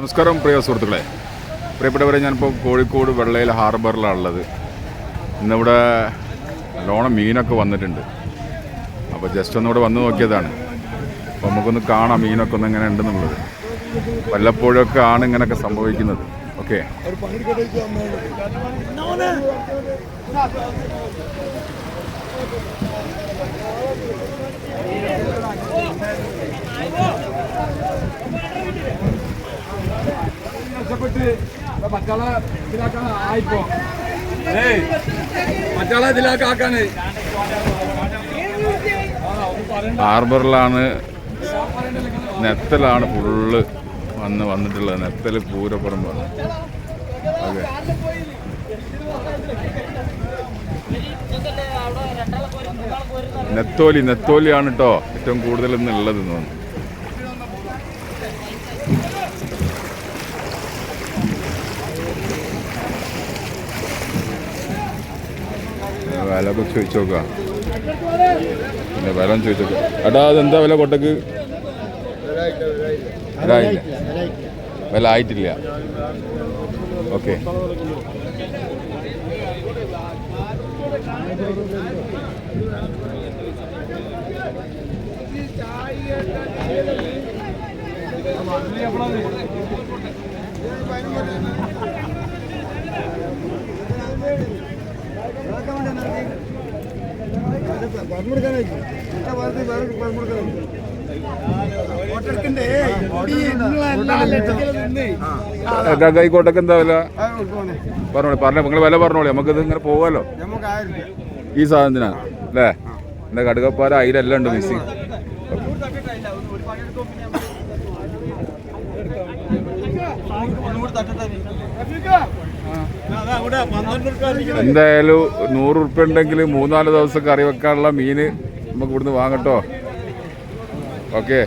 നമസ്കാരം പ്രിയ സുഹൃത്തുക്കളെ. പ്രിയപ്പെട്ടവരെ ഞാനിപ്പോൾ കോഴിക്കോട് വെള്ളയിൽ ഹാർബറിലാണ് ഉള്ളത് ഇന്നിവിടെ നല്ലോണം മീനൊക്കെ വന്നിട്ടുണ്ട്. അപ്പോൾ ജസ്റ്റ് ഒന്നിവിടെ വന്ന് നോക്കിയതാണ്. അപ്പോൾ നമുക്കൊന്ന് കാണാം മീനൊക്കെ ഒന്ന് എങ്ങനെ ഉണ്ടെന്നുള്ളത്. വല്ലപ്പോഴൊക്കെ ആണ് ഇങ്ങനെയൊക്കെ സംഭവിക്കുന്നത്. ഓക്കെ. ഹാർബറിലാണ് നെത്തലാണ് ഫുള്ള് വന്ന് വന്നിട്ടുള്ളത്. നെത്തൽ പൂരപ്പുറമ്പാണ് ഓക്കെ നെത്തോലി നെത്തോലിയാണ് കേട്ടോ ഏറ്റവും കൂടുതൽ ഇന്ന് ഉള്ളത് തോന്നുന്നു. വില കുറച്ച് ചോദിച്ചു നോക്കാം പിന്നെ വില ചോദിച്ചു നോക്കാം എടാ അതെന്താ വില കൊട്ടക്ക്? വില ആയിട്ടില്ല ഓക്കെ. കൈക്കോട്ടൊക്കെ എന്താ വില? പറഞ്ഞോളി പറഞ്ഞു നിങ്ങൾ വില പറഞ്ഞോളി നമുക്കിത് ഇങ്ങനെ പോവാലോ? ഈ സാധനത്തിനാ അല്ലേ? എന്റെ കടുകപ്പാര അയിലെല്ലാം ഉണ്ട് മിസ്സിങ്. എന്തായാലും നൂറ് ഉറുപ്പ്യ ഉണ്ടെങ്കിൽ മൂന്നാൽ ദിവസം കറി വെക്കാനുള്ള മീന് നമുക്ക് ഇവിടുന്ന് വാങ്ങട്ടോ ഓക്കെ.